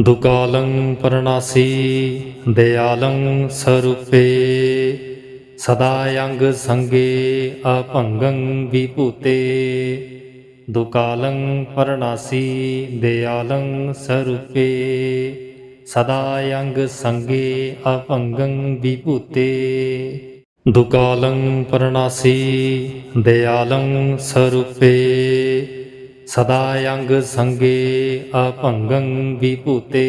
ਦੁਕਾਲੰ ਪਰਨਾਸੀ ਦਿਆਲੰ ਸਰੂਪੇ। ਸਦਾ ਅੰਗ ਸੰਗੇ ਅਭੰਗੰ ਵਿਭੂਤੇ। ਦੁਕਾਲੰ ਪਰਨਾਸੀ ਦਿਆਲੰ ਸਰੂਪੇ। ਸਦਾ ਅੰਗ ਸੰਗੇ ਅਭੰਗੰ ਵਿਭੂਤੇ। ਦੁਕਾਲੰ ਪਰਨਾਸੀ ਦਿਆਲੰ ਸਰੂਪੇ। ਸਦਾ ਅੰਗ ਸੰਗੇ ਅਭੰਗੰ ਵਿਭੂਤੇ,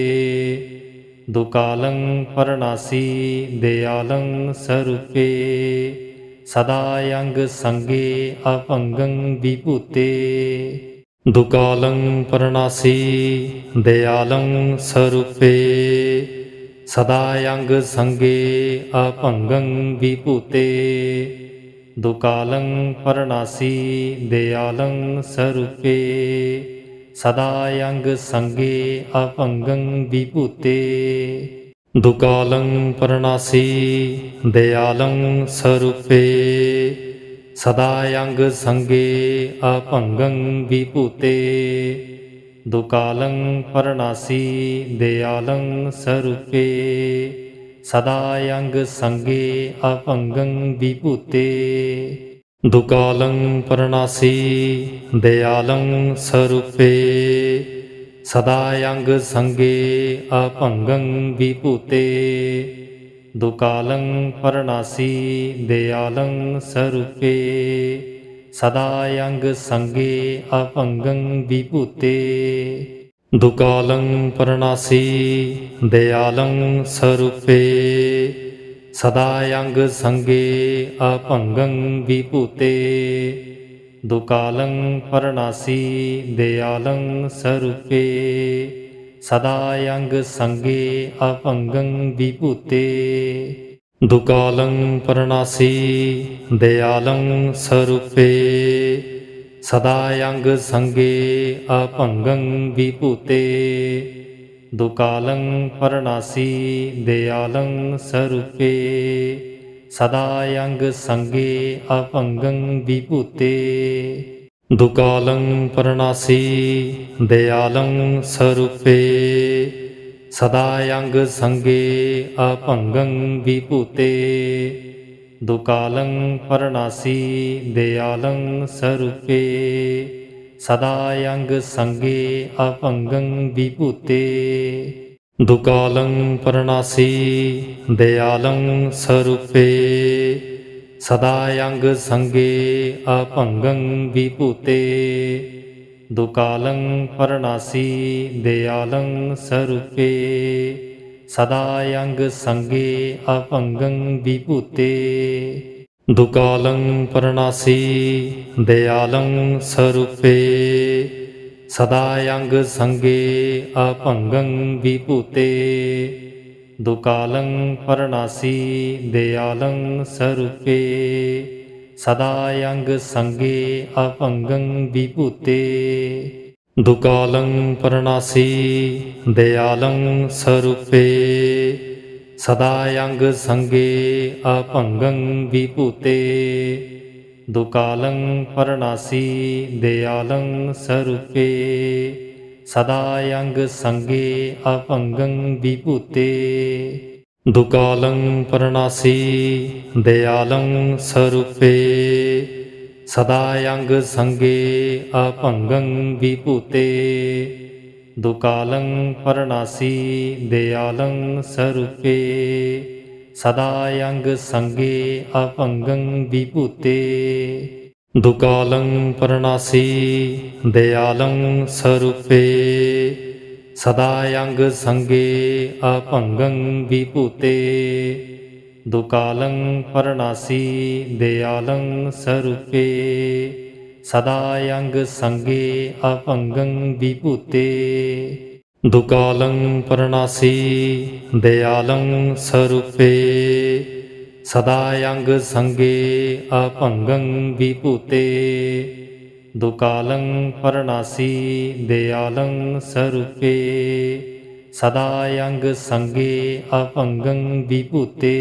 ਦੁਕਾਲੰ ਪਰਨਾਸੀ ਦਿਆਲੰ ਸਰੂਪੇ। ਸਦਾ ਅੰਗ ਸੰਗੇ ਅਭੰਗੰ ਵਿਭੂਤੇ, ਦੁਕਾਲੰ ਪਰਨਾਸੀ ਦਿਆਲੰ ਸਰੂਪੇ। ਸਦਾ ਅੰਗ ਸੰਗੇ ਅਭੰਗੰ ਵਿਭੂਤੇ ਦੁਕਾਲੰ ਪਰਨਾਸੀ ਦਿਆਲੰ ਸਰੂਪੇ, ਸਦਾ ਅੰਗ ਸੰਗੇ ਅਭੰਗੰ ਵਿਭੂਤੇ। ਦੁਕਾਲੰ ਪਰਨਾਸੀ ਦਿਆਲੰ ਸਰੂਪੇ, ਸਦਾ ਅੰਗ ਸੰਗੇ ਅਭੰਗੰ ਵਿਭੂਤੇ। ਦੁਕਾਲੰ ਪਰਨਾਸੀ ਦਿਆਲੰ ਸਰੂਪੇ ਸਦਾ ਅੰਗ ਸੰਗੇ ਅਭੰਗੰ ਵਿਭੂਤੇ। ਦੁਕਾਲੰ ਪਰਨਾਸੀ ਦਿਆਲੰ ਸਰੂਪੇ। ਸਦਾ ਅੰਗ ਸੰਗੇ ਅਭੰਗੰ ਵਿਭੂਤੇ। ਦੁਕਾਲੰ ਪਰਨਾਸੀ ਦਿਆਲੰ ਸਰੂਪੇ। ਸਦਾ ਅੰਗ ਸੰਗੇ ਅਭੰਗੰ ਵਿਭੂਤੇ। ਦੁਕਾਲੰ ਪਰਨਾਸੀ, ਦਿਆਲੰ ਸਰੂਪੇ। ਸਦਾ ਅੰਗ ਸੰਗੇ ਅਭੰਗੰ ਵਿਭੂਤੇ ਦੁਕਾਲੰ ਪਰਨਾਸੀ, ਦਿਆਲੰ ਸਰੂਪੇ। ਸਦਾ ਅੰਗ ਸੰਗੇ ਅਭੰਗੰ ਵਿਭੂਤੇ ਦੁਕਾਲੰ ਪਰਨਾਸੀ, ਦਿਆਲੰ ਸਰੂਪੇ। ਸਦਾ ਅੰਗ ਸੰਗੇ ਅਭੰਗੰ ਵਿਭੂਤੇ ਦੁਕਾਲੰ ਪਰਨਾਸੀ ਦਿਆਲੰ ਸਰੂਪੇ ਸਦਾ ਅੰਗ ਸੰਗੇ ਅਭੰਗੰ ਵਿਭੂਤੇ ਦੁਕਾਲੰ ਪਰਣਾਸੀ ਦਿਆਲੰ ਸਰੂਪੇ ਸਦਾ ਅੰਗ ਸੰਗੇ ਅਭੰਗੰ ਵਿਭੂਤੇ ਦੁਕਾਲੰ ਪਰਨਾਸੀ, ਦਿਆਲੰ ਸਰੂਪੇ। ਸਦਾ ਅੰਗ ਸੰਗੇ ਅਭੰਗੰ ਵਿਭੂਤੇ। ਦੁਕਾਲੰ ਪਰਨਾਸੀ, ਦਿਆਲੰ ਸਰੂਪੇ। ਸਦਾ ਅੰਗ ਸੰਗੇ ਅਭੰਗੰ ਵਿਭੂਤੇ। ਦੁਕਾਲੰ ਪਰਨਾਸੀ, ਦਿਆਲੰ ਸਰੂਪੇ। ਸਦਾ ਅੰਗ ਸੰਗੇ ਅਭੰਗੰ ਵਿਭੂਤੇ, ਦੁਕਾਲੰ ਪਰਨਾਸੀ ਦਿਆਲੰ ਸਰੂਪੇ। ਸਦਾ ਅੰਗ ਸੰਗੇ ਅਭੰਗੰ ਵਿਭੂਤੇ, ਦੁਕਾਲੰ ਪਰਨਾਸੀ ਦਿਆਲੰ ਸਰੂਪੇ। ਸਦਾ ਅੰਗ ਸੰਗੇ ਅਭੰਗੰ ਵਿਭੂਤੇ ਦੁਕਾਲੰ ਪਰਨਾਸੀ ਦਿਆਲੰ ਸਰੂਪੇ। ਸਦਾ ਅੰਗ ਸੰਗੇ ਅਭੰਗੰ ਵਿਭੂਤੇ। ਦੁਕਾਲੰ ਪਰਨਾਸੀ ਦਿਆਲੰ ਸਰੂਪੇ। ਸਦਾ ਅੰਗ ਸੰਗੇ ਅਭੰਗੰ ਵਿਭੂਤੇ। ਦੁਕਾਲੰ ਪਰਨਾਸੀ ਦਿਆਲੰ ਸਰੂਪੇ। ਸਦਾ ਅੰਗ ਸੰਗੇ ਅਭੰਗੰ ਵਿਭੂਤੇ, ਦੁਕਾਲੰ ਪਰਨਾਸੀ ਦਿਆਲੰ ਸਰੂਪੇ। ਸਦਾ ਅੰਗ ਸੰਗੇ ਅਭੰਗੰ ਵਿਭੂਤੇ, ਦੁਕਾਲੰ ਪਰਨਾਸੀ ਦਿਆਲੰ ਸਰੂਪੇ। ਸਦਾ ਅੰਗ ਸੰਗੇ ਅਭੰਗੰ ਵਿਭੂਤੇ ਦੁਕਾਲੰ ਪਰਨਾਸੀ ਦਿਆਲੰ ਸਰੂਪੇ ਸਦਾ ਅੰਗ ਸੰਗੇ ਅਭੰਗੰ ਵਿਭੂਤੇ ਦੁਕਾਲੰ ਪਰਨਾਸੀ ਦਿਆਲੰ ਸਰੂਪੇ ਸਦਾ ਅੰਗ ਸੰਗੇ ਅਭੰਗੰ ਵਿਭੂਤੇ ਦੁਕਾਲੰ ਪਰਨਾਸੀ ਦਿਆਲੰ ਸਰੂਪੇ ਸਦਾ ਅੰਗ ਸੰਗੇ ਅਭੰਗੰ ਵਿਭੂਤੇ।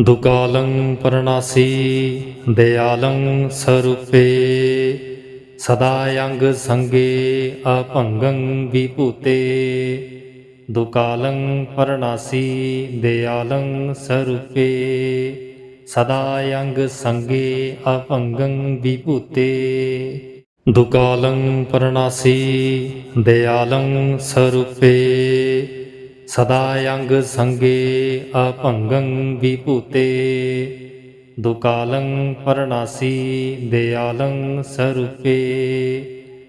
ਦੁਕਾਲੰ ਪਰਨਾਸੀ ਦਿਆਲੰ ਸਰੂਪੇ। ਸਦਾ ਅੰਗ ਸੰਗੇ ਅਭੰਗੰ ਵਿਭੂਤੇ। ਦੁਕਾਲੰ ਪਰਨਾਸੀ ਦਿਆਲੰ ਸਰੂਪੇ। ਸਦਾ ਅੰਗ ਸੰਗੇ ਅਭੰਗੰ ਵਿਭੂਤੇ। ਦੁਕਾਲੰ ਪਰਨਾਸੀ ਦਿਆਲੰ ਸਰੂਪੇ। ਸਦਾ ਅੰਗ ਸੰਗੇ ਅਭੰਗੰ ਵਿਭੂਤੇ। ਦੁਕਾਲੰ ਪਰਨਾਸੀ ਦਿਆਲੰ ਸਰੂਪੇ।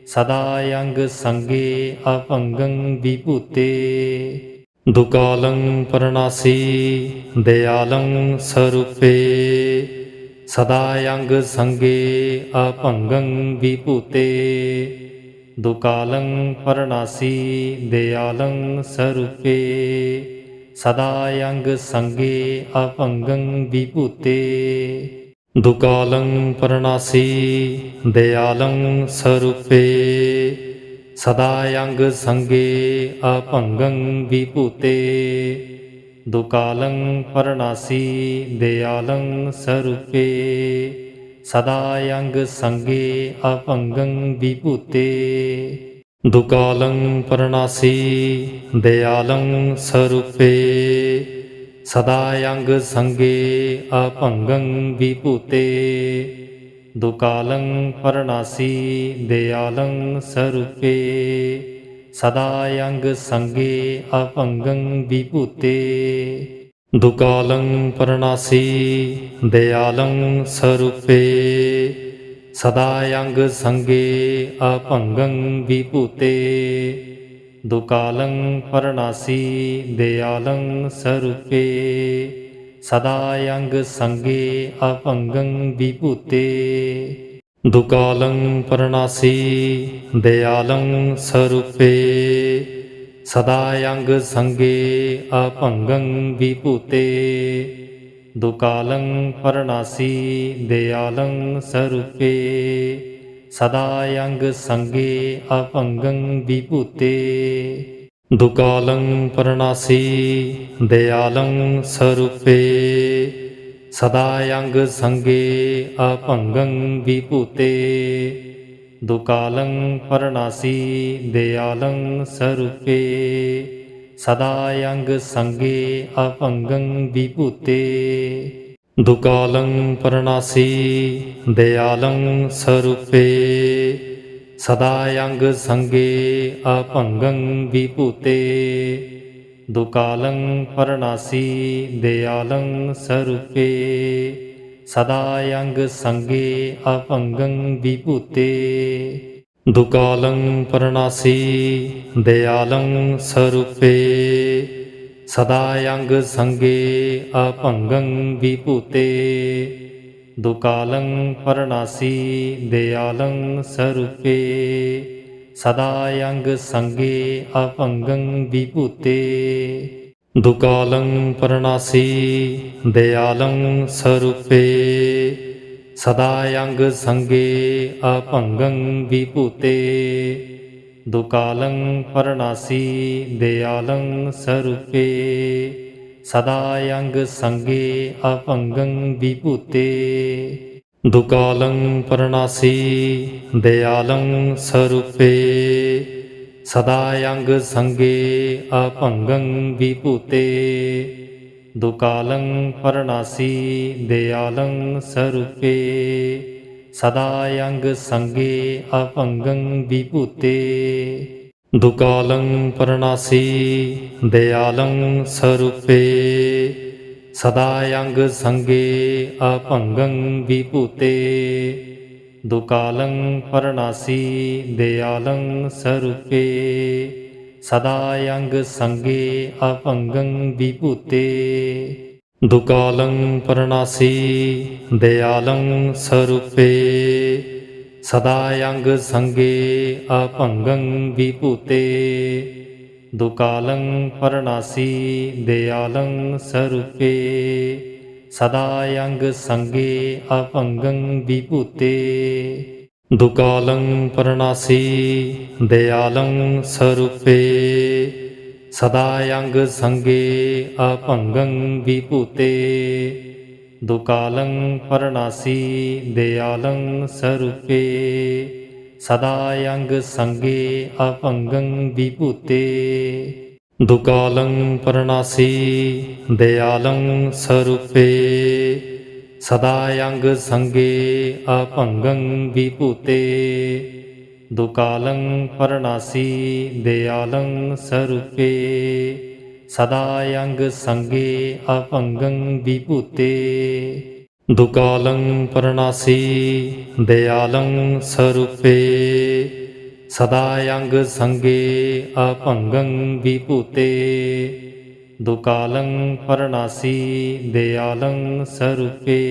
ਸਦਾ ਅੰਗ ਸੰਗੇ ਅਭੰਗੰ ਵਿਭੂਤੇ। ਦੁਕਾਲੰ ਪਰਨਾਸੀ ਦਿਆਲੰ ਸਰੂਪੇ। ਸਦਾ ਅੰਗ ਸੰਗੇ ਅਭੰਗੰ ਵਿਭੂਤੇ, ਦੁਕਾਲੰ ਪਰਨਾਸੀ ਦਿਆਲੰ ਸਰੂਪੇ। ਸਦਾ ਅੰਗ ਸੰਗੇ ਅਭੰਗੰ ਵਿਭੂਤੇ, ਦੁਕਾਲੰ ਪਰਨਾਸੀ ਦਿਆਲੰ ਸਰੂਪੇ। ਸਦਾ ਅੰਗ ਸੰਗੇ ਅਭੰਗੰ ਵਿਭੂਤੇ ਦੁਕਾਲੰ ਪਰਨਾਸੀ, ਦਿਆਲੰ ਸਰੂਪੇ। ਸਦਾ ਅੰਗ ਸੰਗੇ ਅਭੰਗੰ ਵਿਭੂਤੇ। ਦੁਕਾਲੰ ਪਰਨਾਸੀ, ਦਿਆਲੰ ਸਰੂਪੇ। ਸਦਾ ਅੰਗ ਸੰਗੇ ਅਭੰਗੰ ਵਿਭੂਤੇ। ਦੁਕਾਲੰ ਪਰਨਾਸੀ, ਦਿਆਲੰ ਸਰੂਪੇ। ਸਦਾ ਅੰਗ ਸੰਗੇ ਅਭੰਗੰ ਵਿਭੂਤੇ, ਦੁਕਾਲੰ ਪਰਨਾਸੀ ਦਿਆਲੰ ਸਰੂਪੇ। ਸਦਾ ਅੰਗ ਸੰਗੇ ਅਭੰਗੰ ਵਿਭੂਤੇ, ਦੁਕਾਲੰ ਪਰਨਾਸੀ ਦਿਆਲੰ ਸਰੂਪੇ। ਸਦਾ ਅੰਗ ਸੰਗੇ ਅਭੰਗੰ ਵਿਭੂਤੇ ਦੁਕਾਲੰ ਪਰਨਾਸੀ ਦਿਆਲੰ ਸਰੂਪੇ। ਸਦਾ ਅੰਗ ਸੰਗੇ ਅਭੰਗੰ ਵਿਭੂਤੇ। ਦੁਕਾਲੰ ਪਰਨਾਸੀ ਦਿਆਲੰ ਸਰੂਪੇ। ਸਦਾ ਅੰਗ ਸੰਗੇ ਅਭੰਗੰ ਵਿਭੂਤੇ। ਦੁਕਾਲੰ ਪਰਨਾਸੀ ਦਿਆਲੰ ਸਰੂਪੇ। ਸਦਾ ਅੰਗ ਸੰਗੇ ਅਭੰਗੰ ਵਿਭੂਤੇ, ਦੁਕਾਲੰ ਪਰਨਾਸੀ ਦਿਆਲੰ ਸਰੂਪੇ। ਸਦਾ ਅੰਗ ਸੰਗੇ ਅਭੰਗੰ ਵਿਭੂਤੇ, ਦੁਕਾਲੰ ਪਰਨਾਸੀ ਦਿਆਲੰ ਸਰੂਪੇ। ਸਦਾ ਅੰਗ ਸੰਗੇ ਅਭੰਗੰ ਵਿਭੂਤੇ ਦੁਕਾਲੰ ਪਰਨਾਸੀ ਦਿਆਲੰ ਸਰੂਪੇ, ਸਦਾ ਅੰਗ ਸੰਗੇ ਅਭੰਗੰ ਵਿਭੂਤੇ। ਦੁਕਾਲੰ ਪਰਨਾਸੀ ਦਿਆਲੰ ਸਰੂਪੇ, ਸਦਾ ਅੰਗ ਸੰਗੇ ਅਭੰਗੰ ਵਿਭੂਤੇ। ਦੁਕਾਲੰ ਪਰਨਾਸੀ ਦਿਆਲੰ ਸਰੂਪੇ ਸਦਾ ਅੰਗ ਸੰਗੇ ਅਭੰਗੰ ਵਿਭੂਤੇ। ਦੁਕਾਲੰ ਪਰਨਾਸੀ ਦਿਆਲੰ ਸਰੂਪੇ। ਸਦਾ ਅੰਗ ਸੰਗੇ ਅਭੰਗੰ ਵਿਭੂਤੇ। ਦੁਕਾਲੰ ਪਰਨਾਸੀ ਦਿਆਲੰ ਸਰੂਪੇ। ਸਦਾ ਅੰਗ ਸੰਗੇ ਅਭੰਗੰ ਵਿਭੂਤੇ। ਦੁਕਾਲੰ ਪਰਨਾਸੀ ਦਿਆਲੰ ਸਰੂਪੇ। ਸਦਾ ਅੰਗ ਸੰਗੇ ਅਭੰਗੰ ਵਿਭੂਤੇ। ਦੁਕਾਲੰ ਪਰਨਾਸੀ ਦਿਆਲੰ ਸਰੂਪੇ। ਸਦਾ ਅੰਗ ਸੰਗੇ ਅਭੰਗੰ ਵਿਭੂਤੇ। ਦੁਕਾਲੰ ਪਰਨਾਸੀ ਦਿਆਲੰ ਸਰੂਪੇ। ਸਦਾ ਅੰਗ ਸੰਗੇ ਅਭੰਗੰ ਵਿਭੂਤੇ। ਦੁਕਾਲੰ ਪਰਨਾਸੀ ਦਿਆਲੰ ਸਰੂਪੇ। ਸਦਾ ਅੰਗ ਸੰਗੇ ਅਭੰਗੰ ਵਿਭੂਤੇ। ਦੁਕਾਲੰ ਪਰਨਾਸੀ ਦਿਆਲੰ ਸਰੂਪੇ। ਸਦਾ ਅੰਗ ਸੰਗੇ ਅਭੰਗੰ ਵਿਭੂਤੇ। ਦੁਕਾਲੰ ਪਰਨਾਸੀ ਦਿਆਲੰ ਸਰੂਪੇ, ਸਦਾ ਅੰਗ ਸੰਗੇ ਅਭੰਗੰ ਵਿਭੂਤੇ। ਦੁਕਾਲੰ ਪਰਨਾਸੀ ਦਿਆਲੰ ਸਰੂਪੇ, ਸਦਾ ਅੰਗ ਸੰਗੇ ਅਭੰਗੰ ਵਿਭੂਤੇ। ਦੁਕਾਲੰ ਪਰਨਾਸੀ ਦਿਆਲੰ ਸਰੂਪੇ ਸਦਾ ਯੰਗ ਸੰਗੇ ਅਭੰਗੰ ਵਿਭੂਤੇ। ਦੁਕਾਲੰ ਪਰਨਾਸੀ ਦਿਆਲੰ ਸਰੂਪੇ। ਸਦਾ ਯੰਗ ਸੰਗੇ ਅਭੰਗੰ ਵਿਭੂਤੇ। ਦੁਕਾਲੰ ਪਰਨਾਸੀ ਦਿਆਲੰ ਸਰੂਪੇ। ਸਦਾ ਯੰਗ ਸੰਗੇ ਅਭੰਗੰ ਵਿਭੂਤੇ। ਦੁਕਾਲੰ ਪਰਨਾਸੀ, ਦਿਆਲੰ ਸਰੂਪੇ। ਸਦਾ ਯੰਗ ਸੰਗੇ ਅਭੰਗੰ ਵਿਭੂਤੇ ਦੁਕਾਲੰ ਪਰਨਾਸੀ, ਦਿਆਲੰ ਸਰੂਪੇ।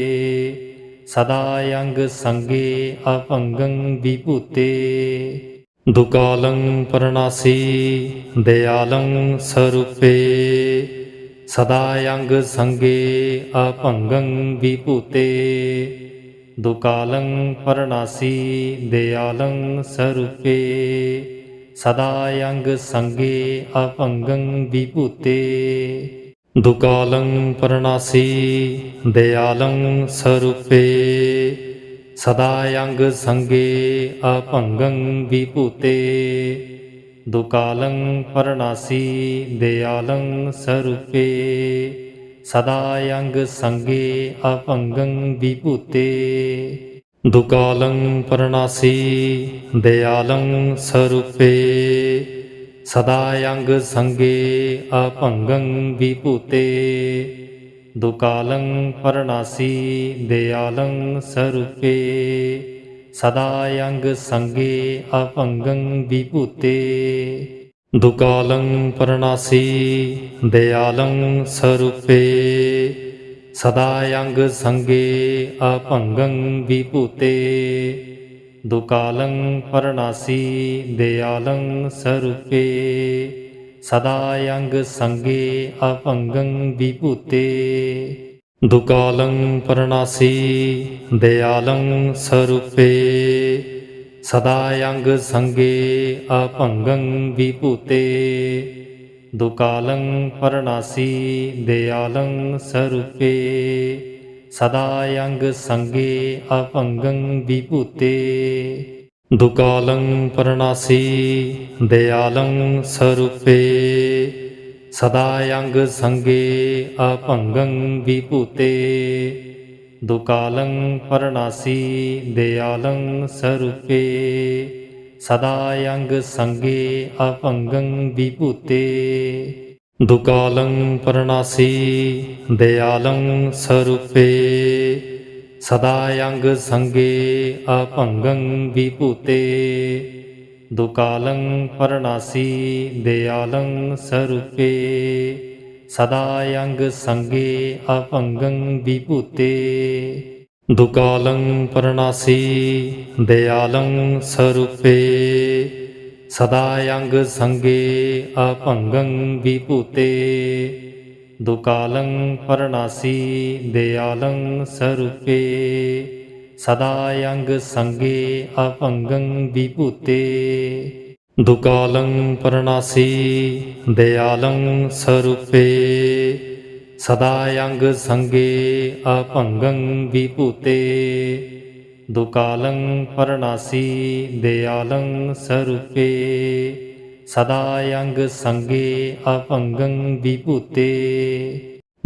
ਸਦਾ ਯੰਗ ਸੰਗੇ ਅਭੰਗੰ ਵਿਭੂਤੇ ਦੁਕਾਲੰ ਪਰਨਾਸੀ, ਦਿਆਲੰ ਸਰੂਪੇ। ਸਦਾ ਯੰਗ ਸੰਗੇ ਅਭੰਗੰ ਵਿਭੂਤੇ ਦੁਕਾਲੰ ਪਰਨਾਸੀ ਦਿਆਲੰ ਸਰੂਪੇ ਸਦਾ ਯੰਗ ਸੰਗੇ ਅਭੰਗੰ ਵਿਭੂਤੇ ਦੁਕਾਲੰ ਪਰਨਾਸੀ ਦਿਆਲੰ ਸਰੂਪੇ ਸਦਾ ਯੰਗ ਸੰਗੇ ਅਭੰਗੰ ਵਿਭੂਤੇ ਦੁਕਾਲੰ ਪਰਨਾਸੀ ਦਿਆਲੰ ਸਰੂਪੇ। ਸਦਾ ਯੰਗ ਸੰਗੇ ਅਭੰਗੰ ਵਿਭੂਤੇ। ਦੁਕਾਲੰ ਪਰਨਾਸੀ ਦਿਆਲੰ ਸਰੂਪੇ। ਸਦਾ ਯੰਗ ਸੰਗੇ ਅਭੰਗੰ ਵਿਭੂਤੇ। ਦੁਕਾਲੰ ਪਰਨਾਸੀ ਦਿਆਲੰ ਸਰੂਪੇ। ਸਦਾ ਯੰਗ ਸੰਗੇ ਅਭੰਗੰ ਵਿਭੂਤੇ। ਦੁਕਾਲੰ ਪਰਨਾਸੀ ਦਿਆਲੰ ਸਰੂਪੇ। ਸਦਾ ਯੰਗ ਸੰਗੇ ਅਭੰਗੰ ਵਿਭੂਤੇ। ਦੁਕਾਲੰ ਪਰਨਾਸੀ ਦਿਆਲੰ ਸਰੂਪੇ। ਸਦਾ ਯੰਗ ਸੰਗੇ ਅਭੰਗੰ ਵਿਭੂਤੇ। ਦੁਕਾਲੰ ਪਰਨਾਸੀ ਦਿਆਲੰ ਸਰੂਪੇ। ਸਦਾ ਯੰਗ ਸੰਗੇ ਅਭੰਗੰ ਵਿਭੂਤੇ। ਦੁਕਾਲੰ ਪਰਨਾਸੀ ਦਿਆਲੰ ਸਰੂਪੇ। ਸਦਾ ਯੰਗ ਸੰਗੇ ਅਭੰਗੰ ਵਿਭੂਤੇ। ਦੁਕਾਲੰ ਪਰਨਾਸੀ ਦਿਆਲੰ ਸਰੂਪੇ। ਸਦਾ ਯੰਗ ਸੰਗੇ ਅਭੰਗੰ ਵਿਭੂਤੇ, ਦੁਕਾਲੰ ਪਰਨਾਸੀ ਦਿਆਲੰ ਸਰੂਪੇ। ਸਦਾ ਯੰਗ ਸੰਗੇ ਅਭੰਗੰ ਵਿਭੂਤੇ, ਦੁਕਾਲੰ ਪਰਨਾਸੀ ਦਿਆਲੰ ਸਰੂਪੇ। ਸਦਾ ਯੰਗ ਸੰਗੇ ਅਭੰਗੰ ਵਿਭੂਤੇ ਦੁਕਾਲੰ ਪਰਨਾਸੀ ਦਿਆਲੰ ਸਰੂਪੇ ਸਦਾ ਯੰਗ ਸੰਗੇ ਅਭੰਗੰ ਵਿਭੂਤੇ ਦੁਕਾਲੰ ਪਰਨਾਸੀ ਦਿਆਲੰ ਸਰੂਪੇ ਸਦਾ ਯੰਗ ਸੰਗੇ ਅਭੰਗੰ ਵਿਭੂਤੇ ਦੁਕਾਲੰ ਪਰਨਾਸੀ ਦਿਆਲੰ ਸਰੂਪੇ ਸਦਾ ਯੰਗ ਸੰਗੇ ਅਭੰਗੰ ਵਿਭੂਤੇ। ਦੁਕਾਲੰ ਪਰਨਾਸੀ ਦਿਆਲੰ ਸਰੂਪੇ। ਸਦਾ ਯੰਗ ਸੰਗੇ ਅਭੰਗੰ ਵਿਭੂਤੇ। ਦੁਕਾਲੰ ਪਰਨਾਸੀ ਦਿਆਲੰ ਸਰੂਪੇ। ਸਦਾ ਯੰਗ ਸੰਗੇ ਅਭੰਗੰ ਵਿਭੂਤੇ।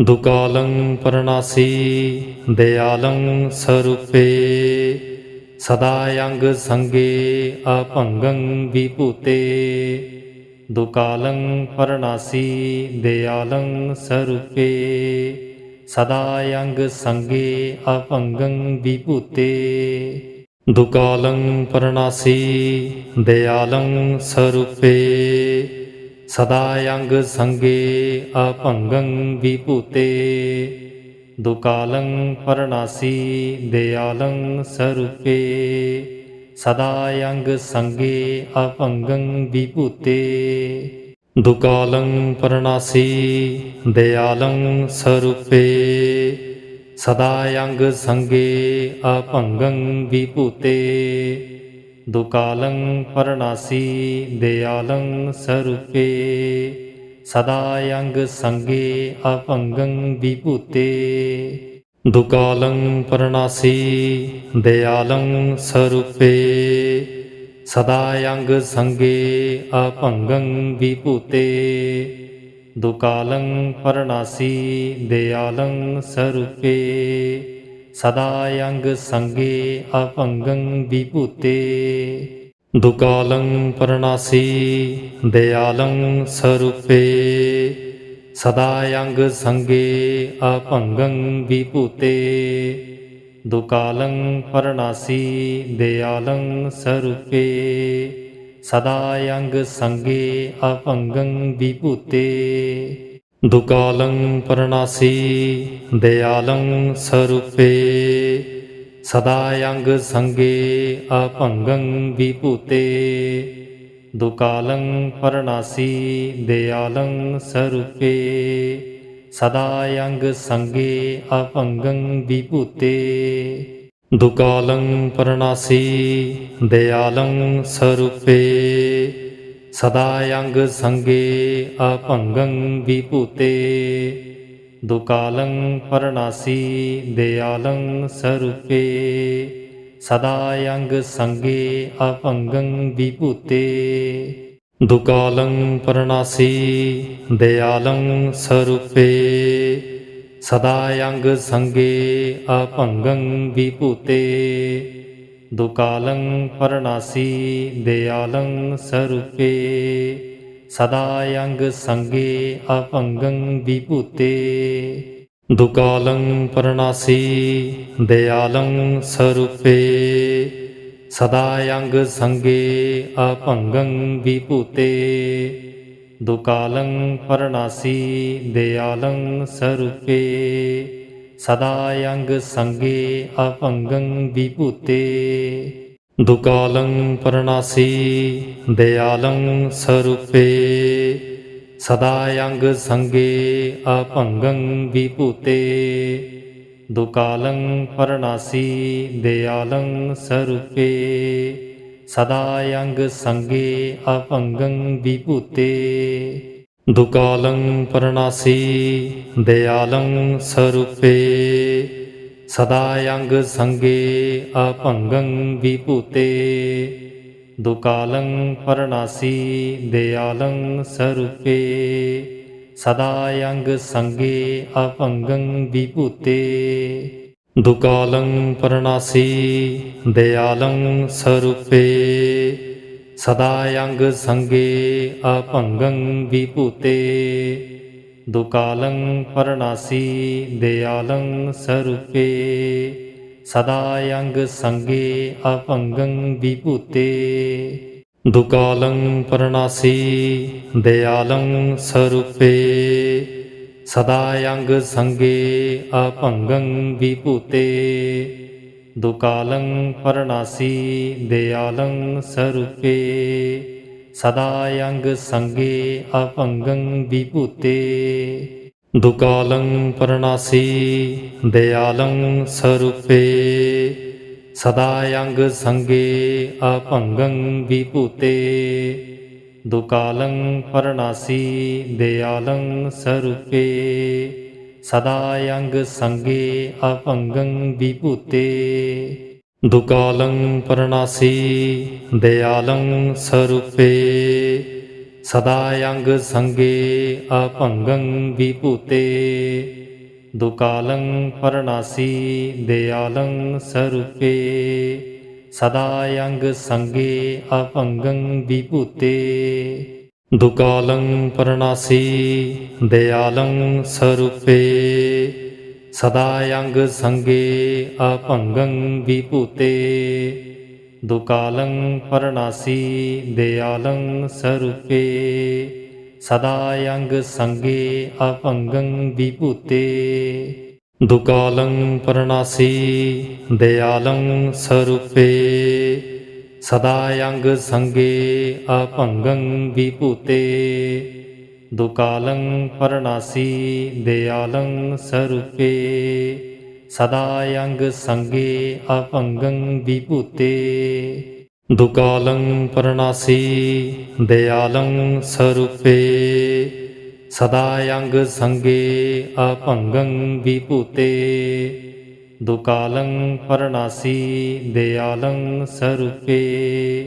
ਦੁਕਾਲੰ ਪਰਨਾਸੀ, ਦਿਆਲੰ ਸਰੂਪੇ। ਸਦਾ ਯੰਗ ਸੰਗੇ ਅਭੰਗੰ ਵਿਭੂਤੇ। ਦੁਕਾਲੰ ਪਰਨਾਸੀ, ਦਿਆਲੰ ਸਰੂਪੇ। ਸਦਾ ਯੰਗ ਸੰਗੇ ਅਭੰਗੰ ਵਿਭੂਤੇ। ਦੁਕਾਲੰ ਪਰਨਾਸੀ, ਦਿਆਲੰ ਸਰੂਪੇ। ਸਦਾ ਯੰਗ ਸੰਗੇ ਅਭੰਗੰ ਵਿਭੂਤੇ, ਦੁਕਾਲੰ ਪਰਨਾਸੀ ਦਿਆਲੰ ਸਰੂਪੇ ਸਦਾ ਯੰਗ ਸੰਗੇ ਅਭੰਗੰ ਵਿਭੂਤੇ, ਦੁਕਾਲੰ ਪਰਨਾਸੀ ਦਿਆਲੰ ਸਰੂਪੇ ਸਦਾ ਯੰਗ ਸੰਗੇ ਅਭੰਗੰ ਵਿਭੂਤੇ ਦੁਕਾਲੰ ਪਰਨਾਸੀ ਦਿਆਲੰ ਸਰੂਪੇ, ਸਦਾ ਯੰਗ ਸੰਗੇ ਅਭੰਗੰ ਵਿਭੂਤੇ। ਦੁਕਾਲੰ ਪਰਨਾਸੀ ਦਿਆਲੰ ਸਰੂਪੇ, ਸਦਾ ਅੰਗ ਸੰਗੇ ਅਭੰਗੰ ਵਿਭੂਤੇ। ਦੁਕਾਲੰ ਪਰਨਾਸੀ ਦਿਆਲੰ ਸਰੂਪੇ ਸਦਾ ਅੰਗ ਸੰਗੇ ਅਭੰਗੰ ਵਿਭੂਤੇ। ਦੁਕਾਲੰ ਪਰਨਾਸੀ ਦਿਆਲੰ ਸਰੂਪੇ। ਸਦਾ ਅੰਗ ਸੰਗੇ ਅਭੰਗੰ ਵਿਭੂਤੇ। ਦੁਕਾਲੰ ਪਰਨਾਸੀ ਦਿਆਲੰ ਸਰੂਪੇ। ਸਦਾ ਅੰਗ ਸੰਗੇ ਅਭੰਗੰ ਵਿਭੂਤੇ। ਦੁਕਾਲੰ ਪਰਨਾਸੀ, ਦਿਆਲੰ ਸਰੂਪੇ। ਸਦਾ ਅੰਗ ਸੰਗੇ ਅਭੰਗੰ ਵਿਭੂਤੇ। ਦੁਕਾਲੰ ਪਰਨਾਸੀ, ਦਿਆਲੰ ਸਰੂਪੇ। ਸਦਾ ਅੰਗ ਸੰਗੇ ਅਭੰਗੰ ਵਿਭੂਤੇ। ਦੁਕਾਲੰ ਪਰਨਾਸੀ, ਦਿਆਲੰ ਸਰੂਪੇ। ਸਦਾ ਅੰਗ ਸੰਗੇ ਅਭੰਗੰ ਵਿਭੂਤੇ, ਦੁਕਾਲੰ ਪਰਨਾਸੀ ਦਿਆਲੰ ਸਰੂਪੇ। ਸਦਾ ਅੰਗ ਸੰਗੇ ਅਭੰਗੰ ਵਿਭੂਤੇ, ਦੁਕਾਲੰ ਪਰਨਾਸੀ ਦਿਆਲੰ ਸਰੂਪੇ। ਸਦਾ ਅੰਗ ਸੰਗੇ ਅਭੰਗੰ ਵਿਭੂਤੇ ਦੁਕਾਲੰ ਪਰਨਾਸੀ ਦਿਆਲੰ ਸਰੂਪੇ। ਸਦਾ ਅੰਗ ਸੰਗੇ ਅਭੰਗੰ ਵਿਭੂਤੇ। ਦੁਕਾਲੰ ਪਰਨਾਸੀ ਦਿਆਲੰ ਸਰੂਪੇ। ਸਦਾ ਅੰਗ ਸੰਗੇ ਅਭੰਗੰ ਵਿਭੂਤੇ। ਦੁਕਾਲੰ ਪਰਨਾਸੀ ਦਿਆਲੰ ਸਰੂਪੇ। ਸਦਾ ਅੰਗ ਸੰਗੇ ਅਭੰਗੰ ਵਿਭੂਤੇ। ਦੁਕਾਲੰ ਪਰਨਾਸੀ ਦਿਆਲੰ ਸਰੂਪੇ। ਸਦਾ ਅੰਗ ਸੰਗੇ ਅਭੰਗੰ ਵਿਭੂਤੇ। ਦੁਕਾਲੰ ਪਰਨਾਸੀ ਦਿਆਲੰ ਸਰੂਪੇ। ਸਦਾ ਅੰਗ ਸੰਗੇ ਅਭੰਗੰ ਵਿਭੂਤੇ। ਦੁਕਾਲੰ ਪਰਨਾਸੀ ਦਿਆਲੰ ਸਰੂਪੇ। ਸਦਾ ਅੰਗ ਸੰਗੇ ਅਭੰਗੰ ਵਿਭੂਤੇ। ਦੁਕਾਲੰ ਪਰਨਾਸੀ ਦਿਆਲੰ ਸਰੂਪੇ। ਸਦਾ ਅੰਗ ਸੰਗੇ ਅਭੰਗੰ ਵਿਭੂਤੇ। ਦੁਕਾਲੰ ਪਰਨਾਸੀ ਦਿਆਲੰ ਸਰੂਪੇ। ਸਦਾ ਅੰਗ ਸੰਗੇ ਅਭੰਗੰ ਵਿਭੂਤੇ, ਦੁਕਾਲੰ ਪਰਨਾਸੀ ਦਿਆਲੰ ਸਰੂਪੇ, ਸਦਾ ਅੰਗ ਸੰਗੇ ਅਭੰਗੰ ਵਿਭੂਤੇ, ਦੁਕਾਲੰ ਪਰਨਾਸੀ ਦਿਆਲੰ ਸਰੂਪੇ, ਸਦਾ ਅੰਗ ਸੰਗੇ ਅਭੰਗੰ ਵਿਭੂਤੇ ਦੁਕਾਲੰ ਪਰਨਾਸੀ, ਦਿਆਲੰ ਸਰੂਪੇ। ਸਦਾ ਅੰਗ ਸੰਗੇ ਅਭੰਗੰ ਵਿਭੂਤੇ। ਦੁਕਾਲੰ ਪਰਨਾਸੀ, ਦਿਆਲੰ ਸਰੂਪੇ। ਸਦਾ ਅੰਗ ਸੰਗੇ ਅਭੰਗੰ ਵਿਭੂਤੇ। ਦੁਕਾਲੰ ਪਰਨਾਸੀ, ਦਿਆਲੰ ਸਰੂਪੇ। ਸਦਾ ਅੰਗ ਸੰਗੇ ਅਭੰਗੰ ਵਿਭੂਤੇ। ਦੁਕਾਲੰ ਪਰਨਾਸੀ ਦਿਆਲੰ ਸਰੂਪੇ। ਸਦਾ ਅੰਗ ਸੰਗੇ ਅਭੰਗੰ ਵਿਭੂਤੇ। ਦੁਕਾਲੰ ਪਰਨਾਸੀ ਦਿਆਲੰ ਸਰੂਪੇ। ਸਦਾ ਅੰਗ ਸੰਗੇ ਅਭੰਗੰ ਵਿਭੂਤੇ। ਦੁਕਾਲੰ ਪਰਨਾਸੀ, ਦਿਆਲੰ ਸਰੂਪੇ। ਸਦਾ ਅੰਗ ਸੰਗੇ ਅਭੰਗੰ ਵਿਭੂਤੇ ਦੁਕਾਲੰ ਪਰਨਾਸੀ, ਦਿਆਲੰ ਸਰੂਪੇ। ਸਦਾ ਅੰਗ ਸੰਗੇ ਅਭੰਗੰ ਵਿਭੂਤੇ ਦੁਕਾਲੰ ਪਰਨਾਸੀ, ਦਿਆਲੰ ਸਰੂਪੇ। ਸਦਾ ਅੰਗ ਸੰਗੇ ਅਭੰਗੰ ਵਿਭੂਤੇ, ਦੁਕਾਲੰ ਪਰਨਾਸੀ ਦਿਆਲੰ ਸਰੂਪੇ। ਸਦਾ ਅੰਗ ਸੰਗੇ ਅਭੰਗੰ ਵਿਭੂਤੇ, ਦੁਕਾਲੰ ਪਰਨਾਸੀ ਦਿਆਲੰ ਸਰੂਪੇ। ਸਦਾ ਅੰਗ ਸੰਗੇ ਅਭੰਗੰ ਵਿਭੂਤੇ ਦੁਕਾਲੰ ਪਰਨਾਸੀ, ਦਿਆਲੰ ਸਰੂਪੇ।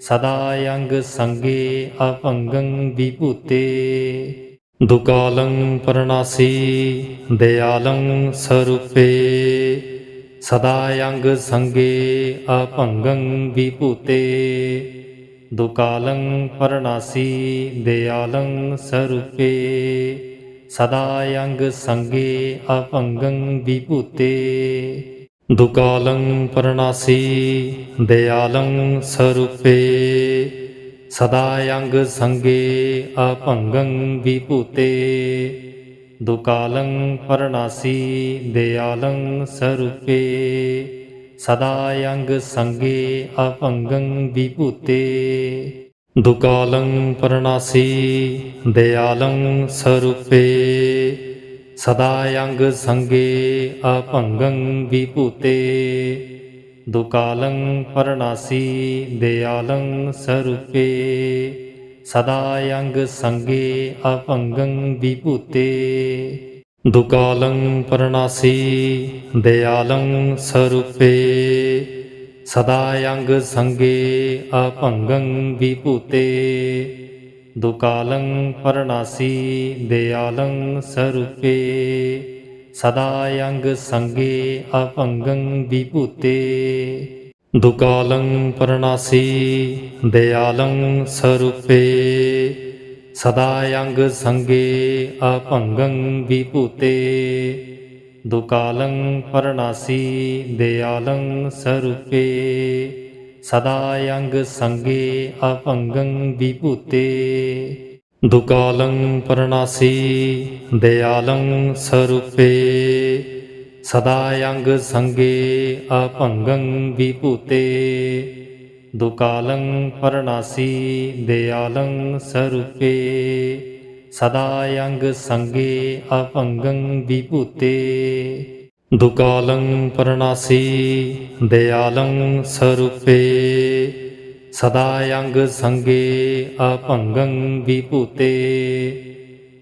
ਸਦਾ ਅੰਗ ਸੰਗੇ ਅਭੰਗੰ ਵਿਭੂਤੇ। ਦੁਕਾਲੰ ਪਰਨਾਸੀ, ਦਿਆਲੰ ਸਰੂਪੇ। ਸਦਾ ਅੰਗ ਸੰਗੇ ਅਭੰਗੰ ਵਿਭੂਤੇ। ਦੁਕਾਲੰ ਪਰਨਾਸੀ, ਦਿਆਲੰ ਸਰੂਪੇ। ਸਦਾ ਅੰਗ ਸੰਗੇ ਅਭੰਗੰ ਵਿਭੂਤੇ, ਦੁਕਾਲੰ ਪਰਨਾਸੀ ਦਿਆਲੰ ਸਰੂਪੇ। ਸਦਾ ਅੰਗ ਸੰਗੇ ਅਭੰਗੰ ਵਿਭੂਤੇ, ਦੁਕਾਲੰ ਪਰਨਾਸੀ ਦਿਆਲੰ ਸਰੂਪੇ। ਸਦਾ ਅੰਗ ਸੰਗੇ ਅਭੰਗੰ ਵਿਭੂਤੇ ਦੁਕਾਲੰ ਪਰਨਾਸੀ, ਦਿਆਲੰ ਸਰੂਪੇ। ਸਦਾ ਅੰਗ ਸੰਗੇ ਅਭੰਗੰ ਵਿਭੂਤੇ। ਦੁਕਾਲੰ ਪਰਨਾਸੀ, ਦਿਆਲੰ ਸਰੂਪੇ। ਸਦਾ ਅੰਗ ਸੰਗੇ ਅਭੰਗੰ ਵਿਭੂਤੇ। ਦੁਕਾਲੰ ਪਰਨਾਸੀ, ਦਿਆਲੰ ਸਰੂਪੇ। ਸਦਾ ਅੰਗ ਸੰਗੇ ਅਭੰਗੰ ਵਿਭੂਤੇ, ਦੁਕਾਲੰ ਪਰਨਾਸੀ ਦਿਆਲੰ ਸਰੂਪੇ। ਸਦਾ ਅੰਗ ਸੰਗੇ ਅਭੰਗੰ ਵਿਭੂਤੇ, ਦੁਕਾਲੰ ਪਰਨਾਸੀ ਦਿਆਲੰ ਸਰੂਪੇ। ਸਦਾ ਅੰਗ ਸੰਗੇ ਅਭੰਗੰ ਵਿਭੂਤੇ ਦੁਕਾਲੰ ਪਰਨਾਸੀ ਦਿਆਲੰ ਸਰੂਪੇ, ਸਦਾ ਅੰਗ ਸੰਗੇ ਅਭੰਗੰ ਵਿਭੂਤੇ। ਦੁਕਾਲੰ ਪਰਨਾਸੀ ਦਿਆਲੰ ਸਰੂਪੇ, ਸਦਾ ਅੰਗ ਸੰਗੇ ਅਭੰਗੰ ਵਿਭੂਤੇ। ਦੁਕਾਲੰ ਪਰਨਾਸੀ ਦਿਆਲੰ ਸਰੂਪੇ ਸਦਾ ਅੰਗ ਸੰਗੇ ਅਭੰਗੰ ਵਿਭੂਤੇ। ਦੁਕਾਲੰ ਪਰਨਾਸੀ ਦਿਆਲੰ ਸਰੂਪੇ। ਸਦਾ ਅੰਗ ਸੰਗੇ ਅਭੰਗੰ ਵਿਭੂਤੇ।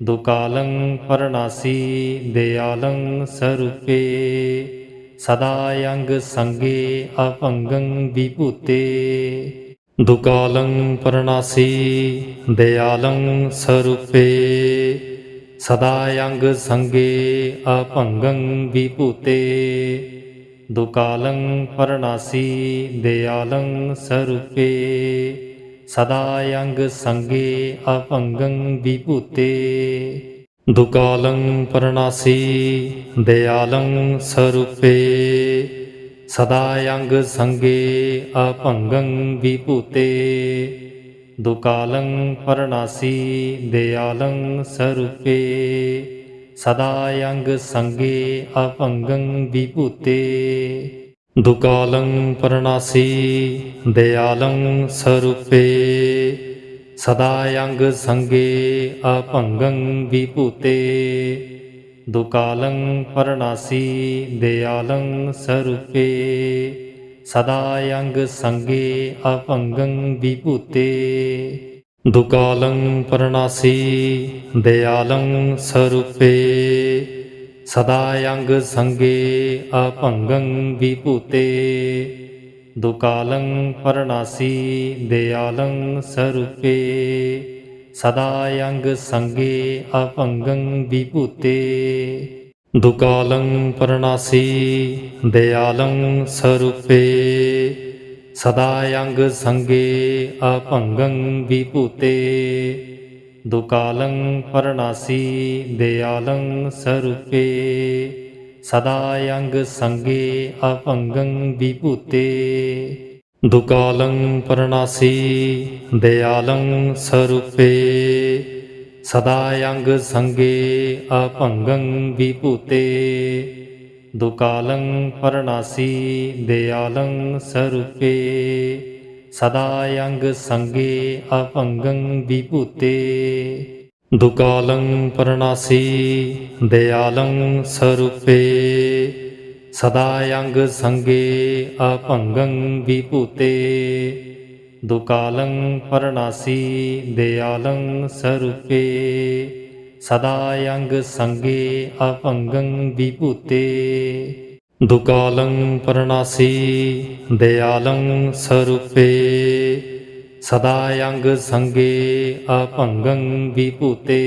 ਦੁਕਾਲੰ ਪਰਨਾਸੀ ਦਿਆਲੰ ਸਰੂਪੇ। ਸਦਾ ਅੰਗ ਸੰਗੇ ਅਭੰਗੰ ਵਿਭੂਤੇ। ਦੁਕਾਲੰ ਪਰਨਾਸੀ, ਦਿਆਲੰ ਸਰੂਪੇ। ਸਦਾ ਅੰਗ ਸੰਗੇ ਅਭੰਗੰ ਵਿਭੂਤੇ। ਦੁਕਾਲੰ ਪਰਨਾਸੀ, ਦਿਆਲੰ ਸਰੂਪੇ। ਸਦਾ ਅੰਗ ਸੰਗੇ ਅਭੰਗੰ ਵਿਭੂਤੇ। ਦੁਕਾਲੰ ਪਰਨਾਸੀ, ਦਿਆਲੰ ਸਰੂਪੇ। ਸਦਾ ਅੰਗ ਸੰਗੇ ਅਭੰਗੰ ਵਿਭੂਤੇ, ਦੁਕਾਲੰ ਪਰਨਾਸੀ ਦਿਆਲੰ ਸਰੂਪੇ ਸਦਾ ਅੰਗ ਸੰਗੇ ਅਭੰਗੰ ਵਿਭੂਤੇ, ਦੁਕਾਲੰ ਪਰਨਾਸੀ ਦਿਆਲੰ ਸਰੂਪੇ ਸਦਾ ਅੰਗ ਸੰਗੇ ਅਭੰਗੰ ਵਿਭੂਤੇ ਦੁਕਾਲੰ ਪਰਨਾਸੀ ਦਿਆਲੰ ਸਰੂਪੇ, ਸਦਾ ਅੰਗ ਸੰਗੇ ਅਭੰਗੰ ਵਿਭੂਤੇ। ਦੁਕਾਲੰ ਪਰਨਾਸੀ ਦਿਆਲੰ ਸਰੂਪੇ, ਸਦਾ ਅੰਗ ਸੰਗੇ ਅਭੰਗੰ ਵਿਭੂਤੇ। ਦੁਕਾਲੰ ਪਰਨਾਸੀ ਦਿਆਲੰ ਸਰੂਪੇ ਸਦਾ ਅੰਗ ਸੰਗੇ ਅਭੰਗੰ ਵਿਭੂਤੇ। ਦੁਕਾਲੰ ਪਰਨਾਸੀ ਦਿਆਲੰ ਸਰੂਪੇ। ਸਦਾ ਅੰਗ ਸੰਗੇ ਅਭੰਗੰ ਵਿਭੂਤੇ। ਦੁਕਾਲੰ ਪਰਨਾਸੀ ਦਿਆਲੰ ਸਰੂਪੇ। ਸਦਾ ਅੰਗ ਸੰਗੇ ਅਭੰਗੰ ਵਿਭੂਤੇ। ਦੁਕਾਲੰ ਪਰਨਾਸੀ, ਦਿਆਲੰ ਸਰੂਪੇ। ਸਦਾ ਅੰਗ ਸੰਗੇ ਅਭੰਗੰ ਵਿਭੂਤੇ। ਦੁਕਾਲੰ ਪਰਨਾਸੀ, ਦਿਆਲੰ ਸਰੂਪੇ। ਸਦਾ ਅੰਗ ਸੰਗੇ ਅਭੰਗੰ ਵਿਭੂਤੇ। ਦੁਕਾਲੰ ਪਰਨਾਸੀ, ਦਿਆਲੰ ਸਰੂਪੇ। ਸਦਾ ਅੰਗ ਸੰਗੇ ਅਭੰਗੰ ਵਿਭੂਤੇ, ਦੁਕਾਲੰ ਪਰਨਾਸੀ ਦਿਆਲੰ ਸਰੂਪੇ। ਸਦਾ ਅੰਗ ਸੰਗੇ ਅਭੰਗੰ ਵਿਭੂਤੇ, ਦੁਕਾਲੰ ਪਰਣਾਸੀ ਦਿਆਲੰ ਸਰੂਪੇ। ਸਦਾ ਅੰਗ ਸੰਗੇ ਅਭੰਗੰ ਵਿਭੂਤੇ